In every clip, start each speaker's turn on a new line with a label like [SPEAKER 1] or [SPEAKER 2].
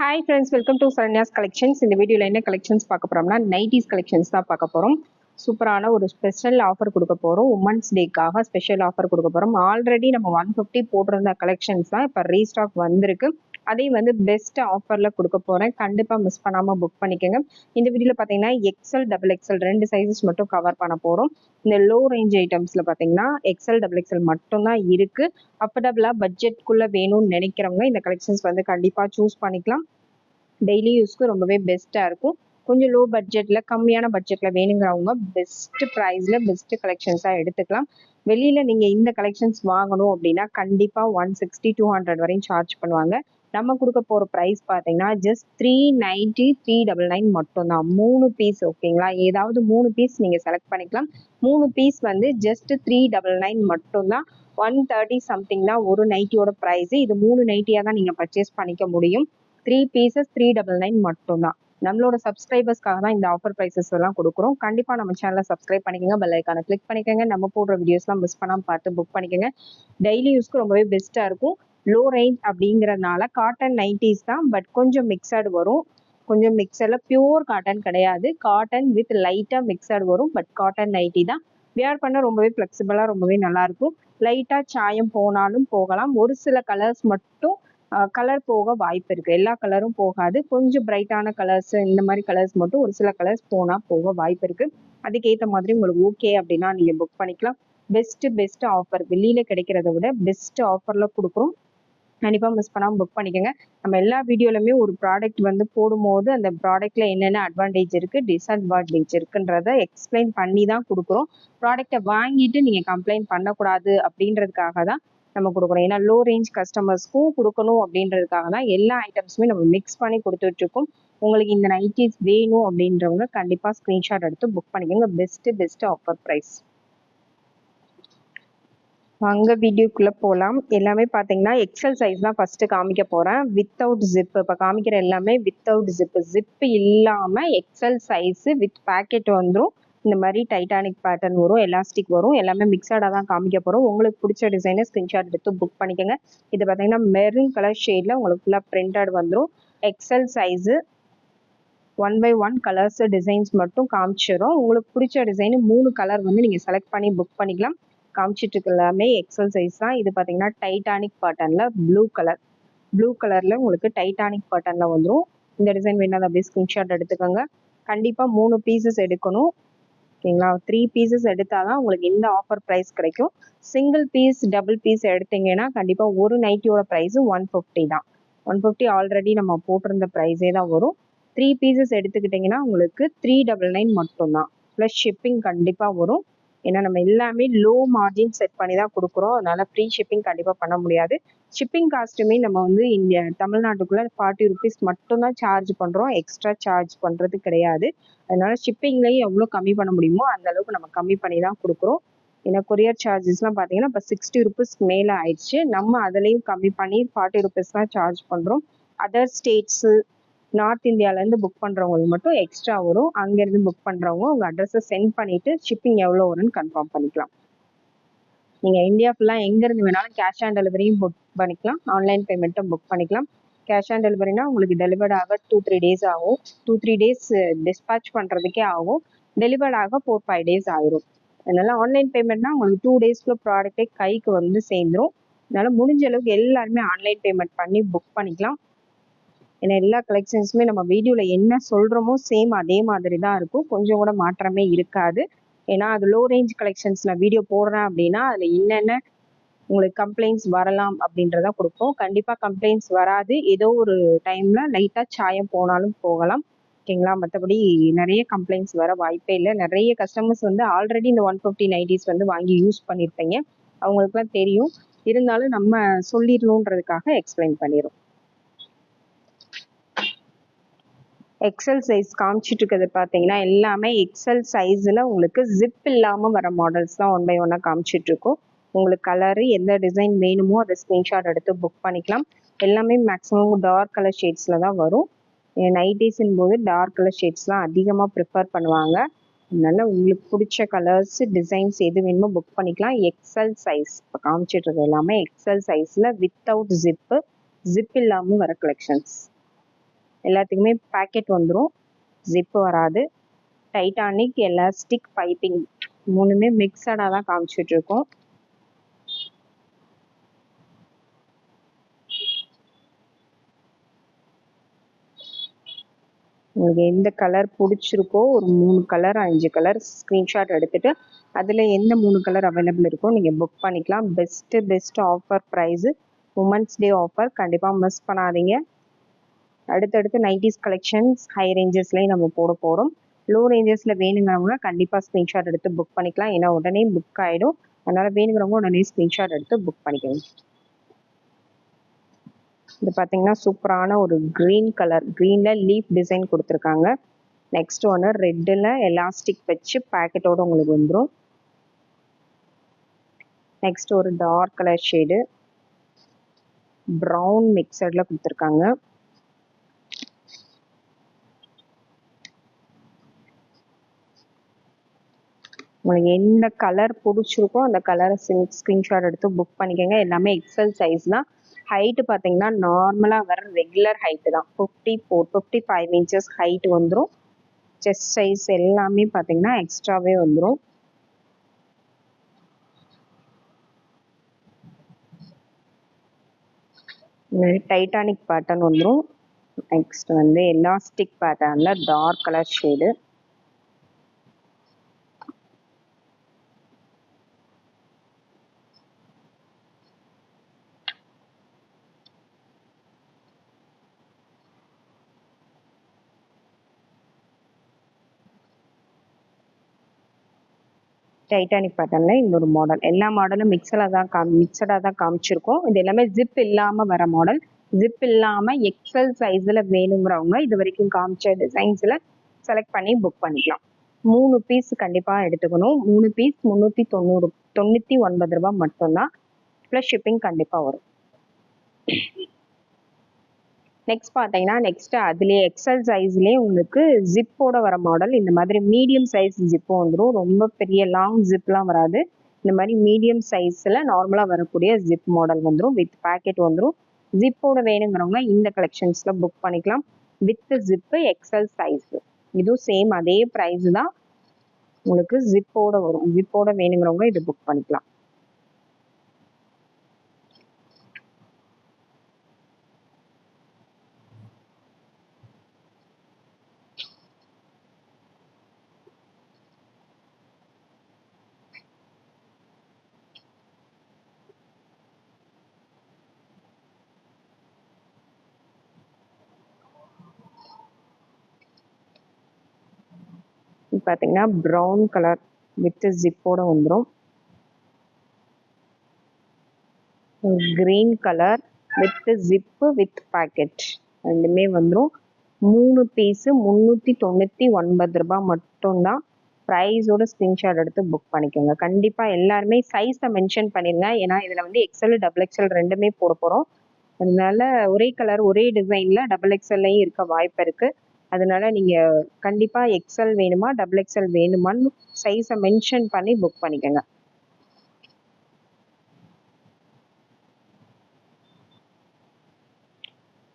[SPEAKER 1] Hi friends welcome to Saranya's collections இந்த வீடியோவில் என்ன கலெக்ஷன்ஸ் பார்க்க போகிறோம்னா நைட்டிஸ் கலெக்ஷன்ஸ் தான் பார்க்க போகிறோம் சூப்பரான ஒரு ஸ்பெஷல் ஆஃபர் கொடுக்க போகிறோம் உமன்ஸ் டேக்காக ஸ்பெஷல் ஆஃபர் கொடுக்க போகிறோம் ஆல்ரெடி நம்ம ஒன் ஃபிஃப்டி போட்டிருந்த கலெக்ஷன்ஸ் தான் இப்போ ரீஸ்டாக் வந்திருக்கு. அதையும் வந்து பெஸ்ட் ஆஃபரில் கொடுக்க போகிறேன் கண்டிப்பாக மிஸ் பண்ணாமல் புக் பண்ணிக்கோங்க. இந்த வீடியோவில் பார்த்தீங்கன்னா எக்ஸல் டபுள் எக்ஸல் ரெண்டு சைஸஸ் மட்டும் கவர் பண்ண போகிறோம் இந்த லோ ரேஞ்ச் ஐட்டம்ஸில் பார்த்தீங்கன்னா எக்ஸல் டபுள் எக்ஸல் மட்டும்தான் இருக்குது அஃபர்டபுளாக பட்ஜெட்குள்ளே வேணும்னு நினைக்கிறவங்க இந்த கலெக்ஷன்ஸ் வந்து கண்டிப்பாக சூஸ் பண்ணிக்கலாம். டெய்லி யூஸ்க்கு ரொம்பவே பெஸ்ட்டாக இருக்கும். கொஞ்சம் லோ பட்ஜெட்டில் கம்மியான பட்ஜெட்டில் வேணுங்கிறவங்க பெஸ்ட் ப்ரைஸில் பெஸ்ட் கலெக்ஷன்ஸாக எடுத்துக்கலாம். வெளியில் நீங்கள் இந்த கலெக்ஷன்ஸ் வாங்கணும் அப்படின்னா கண்டிப்பாக ஒன் சிக்ஸ்டி டூ ஹண்ட்ரட் வரையும் சார்ஜ் பண்ணுவாங்க. நம்ம கொடுக்க போகிற ப்ரைஸ் பார்த்தீங்கன்னா just three ninety three double nine மட்டும்தான். மூணு பீஸ் ஓகேங்களா ஏதாவது மூணு பீஸ் நீங்கள் செலக்ட் பண்ணிக்கலாம். மூணு பீஸ் வந்து ஜஸ்ட் த்ரீ டபுள் நைன் மட்டும்தான். ஒன் தேர்ட்டி சம்திங் தான் ஒரு நைட்டியோட ப்ரைஸு இது மூணு நைட்டியாக தான் நீங்கள் பர்ச்சேஸ் பண்ணிக்க முடியும். Three pieces three double nine மட்டும்தான். நம்மளோட சப்ஸ்கிரைபர்ஸ்க்காக தான் இந்த ஆஃபர் ப்ரைஸஸ் எல்லாம் கொடுக்குறோம். கண்டிப்பாக நம்ம சேனலை சப்ஸ்கிரைப் பண்ணிக்கோங்க. பெல் ஐக்கானை கிளிக் பண்ணிக்கோங்க. நம்ம போடுற வீடியோஸ்லாம் மிஸ் பண்ணாமல் பார்த்து புக் பண்ணிக்கோங்க. டெய்லி யூஸ்க்கு ரொம்பவே பெஸ்ட்டாக இருக்கும். லோ ரேஞ்ச் அப்படிங்கிறதுனால காட்டன் நைன்டிஸ் தான் பட் கொஞ்சம் மிக்சடு வரும். கொஞ்சம் மிக்சரில் பியூர் காட்டன் கிடையாது. காட்டன் வித் லைட்டாக மிக்சடு வரும் பட் காட்டன் நைட்டி தான். வியர் பண்ண ரொம்பவே ஃப்ளெக்சிபிளாக ரொம்பவே நல்லாயிருக்கும் லைட்டாக சாயம் போனாலும் போகலாம். ஒரு சில கலர்ஸ் மட்டும் கலர் போக வாய்ப்பு இருக்குது எல்லா கலரும் போகாது. கொஞ்சம் பிரைட்டான கலர்ஸ் இந்த மாதிரி கலர்ஸ் மட்டும் ஒரு சில கலர்ஸ் போனால் போக வாய்ப்பு இருக்குது அதுக்கேற்ற மாதிரி உங்களுக்கு ஓகே அப்படின்னா நீங்கள் புக் பண்ணிக்கலாம். பெஸ்ட்டு பெஸ்ட் ஆஃபர் வெளியில் கிடைக்கிறத விட பெஸ்ட் ஆஃபரில் கொடுக்குறோம். கண்டிப்பாக மிஸ் பண்ணாமல் புக் பண்ணிக்கோங்க. நம்ம எல்லா வீடியோலையுமே ஒரு ப்ராடக்ட் வந்து போடும்போது அந்த ப்ராடக்ட்டில் என்னென்ன அட்வான்டேஜ் இருக்குது டிஸ்அட்வான்டேஜ் இருக்குன்றத எக்ஸ்பிளைன் பண்ணி தான் கொடுக்குறோம் ப்ராடக்டை வாங்கிட்டு நீங்கள் கம்ப்ளைண்ட் பண்ணக்கூடாது அப்படின்றதுக்காக தான் நம்ம கொடுக்குறோம். ஏன்னா லோ ரேஞ்ச் கஸ்டமர்ஸ்க்கும் கொடுக்கணும் அப்படின்றதுக்காக தான் எல்லா ஐட்டம்ஸுமே நம்ம மிக்ஸ் பண்ணி கொடுத்துட்ருக்கோம். உங்களுக்கு இந்த நைட்டிஸ் வேணும் அப்படின்றவங்க கண்டிப்பாக ஸ்க்ரீன்ஷாட் எடுத்து புக் பண்ணிக்கோங்க. பெஸ்ட்டு பெஸ்ட்டு ஆஃபர் ப்ரைஸ் வாங்க வீடியோக்குள்ளே போகலாம் எல்லாமே பார்த்தீங்கன்னா எக்ஸல் சைஸ் தான் ஃபஸ்ட்டு காமிக்க போகிறேன் வித்தவுட் ஜிப்பு இப்போ காமிக்கிற எல்லாமே வித்தவுட் ஜிப்பு ஜிப்பு இல்லாமல் எக்ஸல் சைஸு வித் பேக்கெட் வந்துடும் இந்த மாதிரி டைட்டானிக் பேட்டர்ன் வரும் எலாஸ்டிக் வரும் எல்லாமே மிக்சடாக தான் காமிக்க போகிறோம் உங்களுக்கு பிடிச்ச டிசைனை ஸ்க்ரீன்ஷாட் எடுத்து புக் பண்ணிக்கோங்க. இது பார்த்தீங்கன்னா மெரூன் கலர் ஷேடில் உங்களுக்கு ஃபுல்லாக பிரிண்டட் வந்துடும் XL size one by one colours designs மட்டும் காமிச்சிடும் உங்களுக்கு பிடிச்ச டிசைனு மூணு கலர் வந்து நீங்கள் செலக்ட் பண்ணி புக் பண்ணிக்கலாம். காமிச்சிட்டு எல்லாமே எக்ஸல் சைஸ் தான். இது பார்த்தீங்கன்னா டைட்டானிக் பேட்டர்னில் ப்ளூ கலர் ப்ளூ கலரில் உங்களுக்கு டைட்டானிக் பேட்டர்னில் வந்துடும் இந்த டிசைன் வேணாலும் அப்படியே ஸ்க்ரீன்ஷாட் எடுத்துக்கோங்க. கண்டிப்பாக மூணு பீசஸ் எடுக்கணும். ஓகேங்களா? த்ரீ பீசஸ் எடுத்தால் தான் உங்களுக்கு இந்த ஆஃபர் ப்ரைஸ் கிடைக்கும். சிங்கிள் பீஸ் டபுள் பீஸ் எடுத்தீங்கன்னா கண்டிப்பாக ஒரு நைட்டியோட ப்ரைஸு ஒன் ஃபிஃப்டி தான். ஒன் ஃபிஃப்டி ஆல்ரெடி நம்ம போட்டிருந்த ப்ரைஸே தான் வரும். த்ரீ பீசஸ் எடுத்துக்கிட்டிங்கன்னா உங்களுக்கு த்ரீ டபுள் நைன் மட்டும்தான். ப்ளஸ் ஷிப்பிங் கண்டிப்பாக வரும். ஏன்னா நம்ம எல்லாமே லோ மார்ஜின் செட் பண்ணி தான் கொடுக்குறோம். அதனால ஃப்ரீ ஷிப்பிங் கண்டிப்பாக பண்ண முடியாது. ஷிப்பிங் காஸ்ட்டுமே நம்ம வந்து இந்தியா தமிழ்நாட்டுக்குள்ளே ஃபார்ட்டி ருபீஸ் மட்டும்தான் சார்ஜ் பண்ணுறோம் எக்ஸ்ட்ரா சார்ஜ் பண்ணுறது கிடையாது. அதனால ஷிப்பிங்லேயும் எவ்வளோ கம்மி பண்ண முடியுமோ அந்த அளவுக்கு நம்ம கம்மி பண்ணி தான் கொடுக்குறோம். ஏன்னா கொரியர் சார்ஜஸ்லாம் பார்த்தீங்கன்னா இப்போ சிக்ஸ்டி ருபீஸ்க்கு மேலே ஆயிடுச்சு. நம்ம அதுலேயும் கம்மி பண்ணி ஃபார்ட்டி ருபீஸ் தான் சார்ஜ் பண்ணுறோம் அதர் ஸ்டேட்ஸு நார்த் இந்தியாவிலேருந்து புக் பண்ணுறவங்களுக்கு மட்டும் எக்ஸ்ட்ரா வரும். அங்கேருந்து புக் பண்ணுறவங்க உங்கள் அட்ரஸை சென்ட் பண்ணிவிட்டு ஷிப்பிங் எவ்வளோ வரும்னு கன்ஃபார்ம் பண்ணிக்கலாம். நீங்கள் இந்தியா ஃபுல்லாக எங்கேருந்து வேணாலும் கேஷ் ஆன் டெலிவரியும் புக் பண்ணிக்கலாம். ஆன்லைன் பேமெண்ட்டும் புக் பண்ணிக்கலாம். கேஷ் ஆன் டெலிவரினா உங்களுக்கு டெலிவர்ட் ஆக டூ த்ரீ டேஸ் ஆகும். டூ த்ரீ டேஸ் டிஸ்பேச் பண்ணுறதுக்கே ஆகும். டெலிவர்ட் ஆக ஃபோர் ஃபைவ் டேஸ் ஆயிரும். அதனால ஆன்லைன் பேமெண்ட்னா உங்களுக்கு டூ டேஸ்க்குள்ள ப்ராடக்டே கைக்கு வந்து சேர்ந்துடும் அதனால முடிஞ்ச அளவுக்கு எல்லாருமே ஆன்லைன் பேமெண்ட் பண்ணி புக் பண்ணிக்கலாம். ஏன்னா எல்லா கலெக்ஷன்ஸுமே நம்ம வீடியோவில் என்ன சொல்கிறோமோ சேம் அதே மாதிரி தான் இருக்கும். கொஞ்சம் கூட மாற்றமே இருக்காது. ஏன்னா அது லோ ரேஞ்ச் கலெக்ஷன்ஸ் நான் வீடியோ போடுறேன் அப்படின்னா அதில் என்னென்ன உங்களுக்கு கம்ப்ளைண்ட்ஸ் வரலாம் அப்படின்றத கொடுப்போம். கண்டிப்பாக கம்ப்ளைண்ட்ஸ் வராது. ஏதோ ஒரு டைமில் லைட்டாக சாயம் போனாலும் போகலாம். ஓகேங்களா மற்றபடி நிறைய கம்ப்ளைண்ட்ஸ் வர வாய்ப்பே இல்லை. நிறைய கஸ்டமர்ஸ் வந்து ஆல்ரெடி இந்த ஒன் ஃபிஃப்டி நைன்டிஸ் வந்து வாங்கி யூஸ் பண்ணியிருப்பீங்க. அவங்களுக்குலாம் தெரியும். இருந்தாலும் நம்ம சொல்லிடணுன்றதுக்காக எக்ஸ்பிளைன் பண்ணிடும் எக்ஸல் சைஸ் காமிச்சிட்டு இருக்கிறது பார்த்தீங்கன்னா எல்லாமே எக்ஸல் சைஸில் உங்களுக்கு ஜிப் இல்லாமல் வர மாடல்ஸ் தான் ஒன் பை ஒன்னாக காமிச்சிட்ருக்கோம் உங்களுக்கு கலரு எந்த டிசைன் வேணுமோ அதை ஸ்க்ரீன்ஷாட் எடுத்து புக் பண்ணிக்கலாம். எல்லாமே மேக்ஸிமம் டார்க் கலர் ஷேட்ஸில் தான் வரும். நைட்டிஸின் போது டார்க் கலர் ஷேட்ஸ்லாம் அதிகமாக ப்ரிஃபர் பண்ணுவாங்க. அதனால உங்களுக்கு பிடிச்ச கலர்ஸ் டிசைன்ஸ் எது வேணுமோ புக் பண்ணிக்கலாம். எக்ஸல் சைஸ் இப்போ காமிச்சிட்டு இருக்கிறது எல்லாமே எக்ஸல் சைஸில் வித்தவுட் ஜிப்பு ஜிப் இல்லாமல் வர கலெக்ஷன்ஸ் எல்லாத்துக்குமே பேக்கெட் வந்துடும் ஜிப்பு வராது. டைட்டானிக் எலாஸ்டிக் பைப்பிங் மூணுமே மிக்சடாக தான் காமிச்சிட்டு இருக்கோம். உங்களுக்கு எந்த கலர் பிடிச்சிருக்கோ ஒரு மூணு கலர் அஞ்சு கலர் ஸ்க்ரீன்ஷாட் எடுத்துட்டு அதில் எந்த மூணு கலர் அவைலபிள் இருக்கோ நீங்கள் புக் பண்ணிக்கலாம். Best best offer price women's day offer கண்டிப்பாக மிஸ் பண்ணாதீங்க. அடுத்தடுத்து நைன்டிஸ் கலெக்ஷன்ஸ் ஹை ரேஞ்சஸ்லேயும் நம்ம போட போகிறோம் லோ ரேஞ்சஸில் வேணுங்கிறவங்க கண்டிப்பாக ஸ்க்ரீன்ஷாட் எடுத்து புக் பண்ணிக்கலாம். ஏன்னா உடனே புக் ஆகிடும் அதனால் வேணுங்கிறவங்க உடனே ஸ்க்ரீன்ஷாட் எடுத்து புக் பண்ணிக்கணும் இது பார்த்தீங்கன்னா சூப்பரான ஒரு க்ரீன் கலர் க்ரீனில் லீஃப் டிசைன் கொடுத்துருக்காங்க. நெக்ஸ்ட் ஒன்று ரெட்டில் எலாஸ்டிக் வச்சு பேக்கெட்டோடு உங்களுக்கு வந்துடும் நெக்ஸ்ட் ஒரு டார்க் கலர் ஷேடு ப்ரௌன் மிக்சடில் கொடுத்துருக்காங்க. உங்களுக்கு எந்த கலர் பிடிச்சிருக்கோ அந்த கலரை ஸ்க்ரீன்ஷாட் எடுத்து புக் பண்ணிக்கோங்க. எல்லாமே எக்ஸல் சைஸ் தான். ஹைட்டு பார்த்தீங்கன்னா நார்மலாக வர ரெகுலர் ஹைட்டு தான். Fifty four fifty five inches height வந்துடும் செஸ்ட் சைஸ் எல்லாமே பார்த்தீங்கன்னா எக்ஸ்ட்ராவே வந்துடும் டைட்டானிக் பேட்டர்ன் வந்துடும் நெக்ஸ்ட் வந்து எலாஸ்டிக் பேட்டர்னில் டார்க் கலர் ஷேடு டைட்டானிக் பேட்டர்னில் இன்னொரு மாடல் எல்லா மாடலும் மிக்சடாக தான் காமி மிக்சடாக தான் காமிச்சிருக்கோம். இது எல்லாமே ஜிப் இல்லாமல் வர மாடல் ஜிப் இல்லாமல் எக்ஸல் சைஸில் வேணுங்கிறவங்க இது வரைக்கும் காமிச்ச டிசைன்ஸில் செலக்ட் பண்ணி புக் பண்ணிக்கலாம். மூணு பீஸ் கண்டிப்பாக எடுத்துக்கணும். மூணு பீஸ் முந்நூற்றி தொண்ணூறு தொண்ணூற்றி ஒன்பது ரூபா மட்டும்தான். ப்ளஸ் ஷிப்பிங் கண்டிப்பாக வரும். நெக்ஸ்ட் பார்த்தீங்கன்னா நெக்ஸ்ட் அதுலேயே எக்ஸல் சைஸ்லேயே உங்களுக்கு ஜிப்போட வர மாடல் இந்த மாதிரி மீடியம் சைஸ் ஜிப்பும் வந்துடும் ரொம்ப பெரிய லாங் ஜிப்லாம் வராது. இந்த மாதிரி மீடியம் சைஸில் நார்மலாக வரக்கூடிய ஜிப் மாடல் வந்துடும் வித் பேக்கெட் வந்துடும் ஜிப்போட வேணுங்கிறவங்க இந்த கலெக்ஷன்ஸில் புக் பண்ணிக்கலாம். வித் ஜிப்பு எக்ஸல் சைஸு இதுவும் சேம் அதே ப்ரைஸ் தான். உங்களுக்கு ஜிப்போட வரும். ஜிப்போட வேணுங்கிறவங்க இது புக் பண்ணிக்கலாம். பார்த்தீங்கன்னா ப்ரௌன் கலர் வித் ஜிப்போட வந்துடும் green colour with zip with pocket ரெண்டுமே வந்துடும் மூணு பீஸு முந்நூற்றி தொண்ணூற்றி ஒன்பது ரூபாய் மட்டும்தான். ப்ரைஸோட ஸ்க்ரீன்ஷாட் எடுத்து புக் பண்ணிக்கோங்க. கண்டிப்பாக எல்லாருமே சைஸை மென்ஷன் பண்ணிடுங்க ஏன்னா இதில் வந்து எக்ஸல் டபுள் எக்ஸல் ரெண்டுமே போட போகிறோம் அதனால ஒரே கலர் ஒரே டிசைனில் டபுள் எக்ஸல்லையும் இருக்க வாய்ப்பு இருக்குது அதனால நீங்கள் கண்டிப்பாக எக்ஸல் வேணுமா டபுள் எக்ஸல் வேணுமான்னு சைஸை மென்ஷன் பண்ணி புக் பண்ணிக்கோங்க.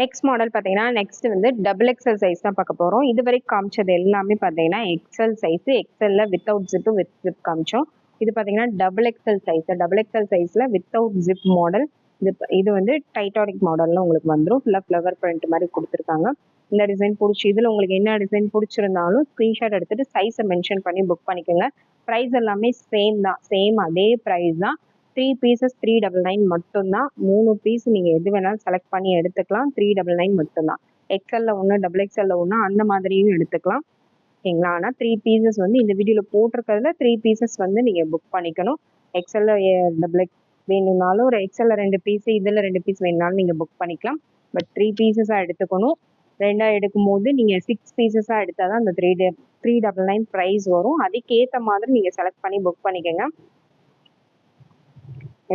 [SPEAKER 1] நெக்ஸ்ட் மாடல் பார்த்தீங்கன்னா நெக்ஸ்ட் வந்து டபுள் எக்ஸல் சைஸ் தான் பார்க்க போகிறோம் இது வரைக்கும் காமிச்சது எல்லாமே பார்த்தீங்கன்னா எக்ஸல் சைஸ் எக்ஸலில் வித்தவுட் ஜிப்பு வித் ஜிப் காமிச்சோம். இது பார்த்தீங்கன்னா double XL size double XL சைஸில் வித்தவுட் ஜிப் மாடல் இது இது வந்து டைட்டானிக் மாடலில் உங்களுக்கு வந்துடும் ஃபுல்லாக ஃப்ளவர் பிரிண்ட் மாதிரி கொடுத்துருக்காங்க. இந்த டிசைன் பிடிச்சி இதில் உங்களுக்கு என்ன டிசைன் பிடிச்சிருந்தாலும் ஸ்க்ரீன்ஷாட் எடுத்துகிட்டு சைஸை மென்ஷன் பண்ணி புக் பண்ணிக்கோங்க. ப்ரைஸ் எல்லாமே சேம் தான். சேம் அதே ப்ரைஸ் தான். Three pieces three double nine மட்டும்தான். மூணு பீஸ் நீங்கள் எது வேணாலும் செலக்ட் பண்ணி எடுத்துக்கலாம். த்ரீ டபுள் நைன் மட்டும்தான். எக்ஸலில் ஒன்று டபுள் எக்ஸலில் ஒன்று அந்த மாதிரியும் எடுத்துக்கலாம். ஓகேங்களா? ஆனால் த்ரீ பீசஸ் வந்து இந்த வீடியோவில் போட்டிருக்கிறதுல த்ரீ பீசஸ் வந்து நீங்கள் புக் பண்ணிக்கணும். எக்ஸலில் டபுள் எக்ஸ் வேணும்னாலும் ஒரு எக்ஸலில் ரெண்டு பீஸ் இதில் ரெண்டு பீஸ் வேணுனாலும் நீங்கள் புக் பண்ணிக்கலாம். பட் த்ரீ பீசஸாக எடுத்துக்கணும். ரெண்டாக எடுக்கும்போது நீங்கள் சிக்ஸ் பீசஸாக எடுத்தால் தான் அந்த three day three double nine price வரும். அதுக்கேற்ற மாதிரி நீங்கள் செலக்ட் பண்ணி புக் பண்ணிக்கோங்க.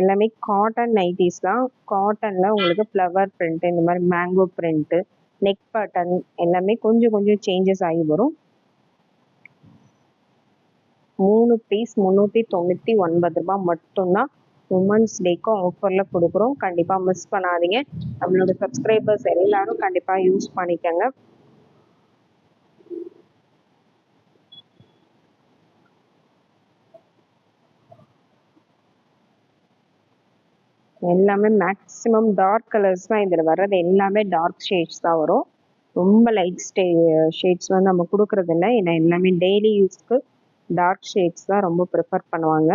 [SPEAKER 1] எல்லாமே காட்டன் நைட்டிஸ் தான். காட்டனில் உங்களுக்கு ஃப்ளவர் பிரிண்ட்டு இந்த மாதிரி மேங்கோ பிரிண்ட்டு நெக் பட்டன் எல்லாமே கொஞ்சம் கொஞ்சம் சேஞ்சஸ் ஆகி வரும். மூணு பீஸ் முந்நூற்றி தொண்ணூற்றி ஒன்பது ரூபாய் மட்டும்தான் உமன்ஸ் டேக்கும் ஆஃபரில் கொடுக்குறோம். கண்டிப்பாக மிஸ் பண்ணாதீங்க. நம்மளோட சப்ஸ்கிரைபர்ஸ் எல்லாரும் கண்டிப்பாக யூஸ் பண்ணிக்கோங்க. எல்லாமே மேக்ஸிமம் டார்க் கலர்ஸ் தான் இதில் வர்றது. எல்லாமே டார்க் ஷேட்ஸ் தான் வரும். ரொம்ப லைட் ஸ்டே ஷேட்ஸ் வந்து நம்ம கொடுக்கறது இல்லை ஏன்னா எல்லாமே டெய்லி யூஸ்க்கு டார்க் ஷேட்ஸ் தான் ரொம்ப ப்ரிஃபர் பண்ணுவாங்க.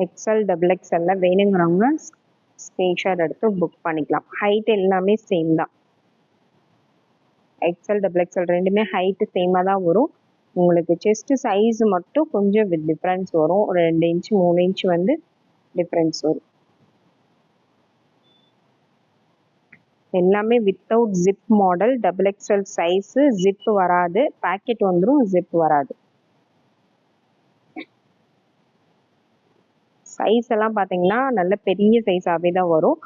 [SPEAKER 1] எக்ஸ்எல் டபுள் எக்ஸ்எல்ல வேணுங்கிறவங்க ஸ்க்ரீன்ஷாட் எடுத்து புக் பண்ணிக்கலாம். ஹைட் எல்லாமே சேம் தான். எக்ஸ்எல் டபுள் எக்ஸ்எல் ரெண்டுமே ஹைட்டு சேமாக தான் வரும். உங்களுக்கு செஸ்ட் சைஸ் மட்டும் கொஞ்சம் வித் டிஃப்ரென்ஸ் வரும். ஒரு ரெண்டு இன்ச் மூணு இன்ச் வந்து டிஃப்ரென்ஸ் வரும். எல்லாமே without zip model double XL size zip வராது. பேக்கெட் வந்துடும் ஜிப் வராது. சைஸ் எல்லாம் பார்த்தீங்கன்னா நல்ல பெரிய சைஸாகவே தான் வரும்.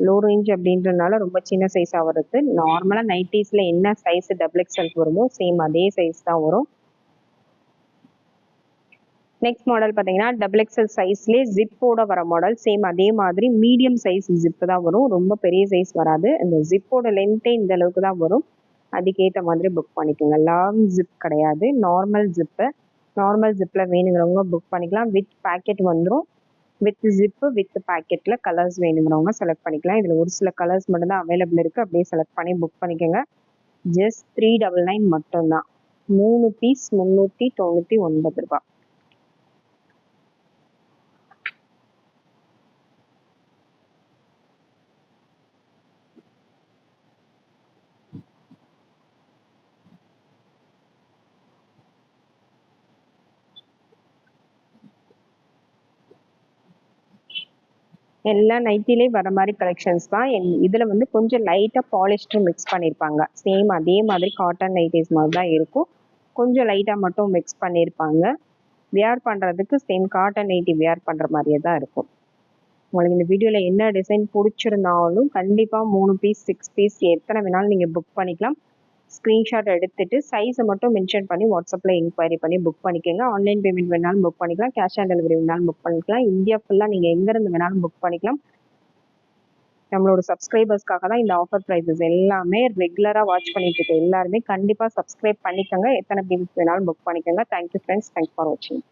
[SPEAKER 1] லோ ரேஞ்ச் அப்படின்றனால ரொம்ப சின்ன சைஸாக வருது. நார்மலாக நைட்டிஸில் என்ன சைஸ் டபுள் எக்ஸ்எல் வருமோ சேம் அதே சைஸ் தான் வரும். நெக்ஸ்ட் மாடல் பார்த்தீங்கன்னா டபுள் எக்ஸ்எல் சைஸ்லேயே ஜிப்போட வர மாடல் சேம் அதே மாதிரி மீடியம் சைஸ் ஜிப்பு தான் வரும். ரொம்ப பெரிய சைஸ் வராது. இந்த ஜிப்போட லென்த்தே இந்த அளவுக்கு தான் வரும். அதுக்கேற்ற மாதிரி புக் பண்ணிக்கோங்க. லாங் ஜிப் கிடையாது. நார்மல் ஜிப்பு நார்மல் ஜிப்பில் வேணுங்கிறவங்க புக் பண்ணிக்கலாம். வித் பேக்கெட் வந்துடும் வித் ஜிப்பு வித் பேக்கெட்டில் கலர்ஸ் வேணுங்கிறவங்க செலக்ட் பண்ணிக்கலாம். இதில் ஒரு சில கலர்ஸ் மட்டும்தான் அவைலபிள் இருக்குது அப்படியே செலக்ட் பண்ணி புக் பண்ணிக்கோங்க. ஜஸ்ட் த்ரீ டபுள் நைன் மட்டும்தான். மூணு பீஸ் முந்நூற்றி தொண்ணூற்றி ஒன்பது ரூபா எல்லா நைட்டிலேயும் வர மாதிரி கலெக்ஷன்ஸ் தான். என் இதில் வந்து கொஞ்சம் லைட்டாக பாலிஸ்டர் மிக்ஸ் பண்ணியிருப்பாங்க சேம் அதே மாதிரி காட்டன் நைட்டிஸ் மாதிரி தான் இருக்கும். கொஞ்சம் லைட்டாக மட்டும் மிக்ஸ் பண்ணியிருப்பாங்க வியர் பண்ணுறதுக்கு சேம் காட்டன் நைட்டி வியர் பண்ணுற மாதிரியே தான் இருக்கும். உங்களுக்கு இந்த வீடியோவில் என்ன டிசைன் பிடிச்சிருந்தாலும் கண்டிப்பாக மூணு பீஸ் சிக்ஸ் பீஸ் எத்தனை வேணாலும் நீங்கள் புக் பண்ணிக்கலாம். ஸ்க்ரீன்ஷாட் எடுத்துட்டு சைஸை மட்டும் மென்ஷன் பண்ணி வாட்ஸ்அப்பில் என்கொயரி பண்ணி புக் பண்ணிக்கோங்க. ஆன்லைன் பேமெண்ட் வேணாலும் புக் பண்ணிக்கலாம். கேஷ் ஆன் டெலிவரி வேணாலும் புக் பண்ணிக்கலாம். இந்தியா ஃபுல்லாக நீங்கள் எங்கேருந்து வேணாலும் புக் பண்ணிக்கலாம். நம்மளோட சப்ஸ்கிரைபர்ஸ்க்காக தான் இந்த ஆஃபர் ப்ரைஸஸ் எல்லாமே ரெகுலராக வாட்ச் பண்ணிட்டு இருக்கு எல்லாருமே கண்டிப்பாக சப்ஸ்கிரைப் பண்ணிக்கோங்க. எத்தனை பீஸ் வேணாலும் புக் பண்ணிக்கோங்க. தேங்க்யூ ஃப்ரெண்ட்ஸ் தேங்க்ஸ் ஃபார் வாட்சிங்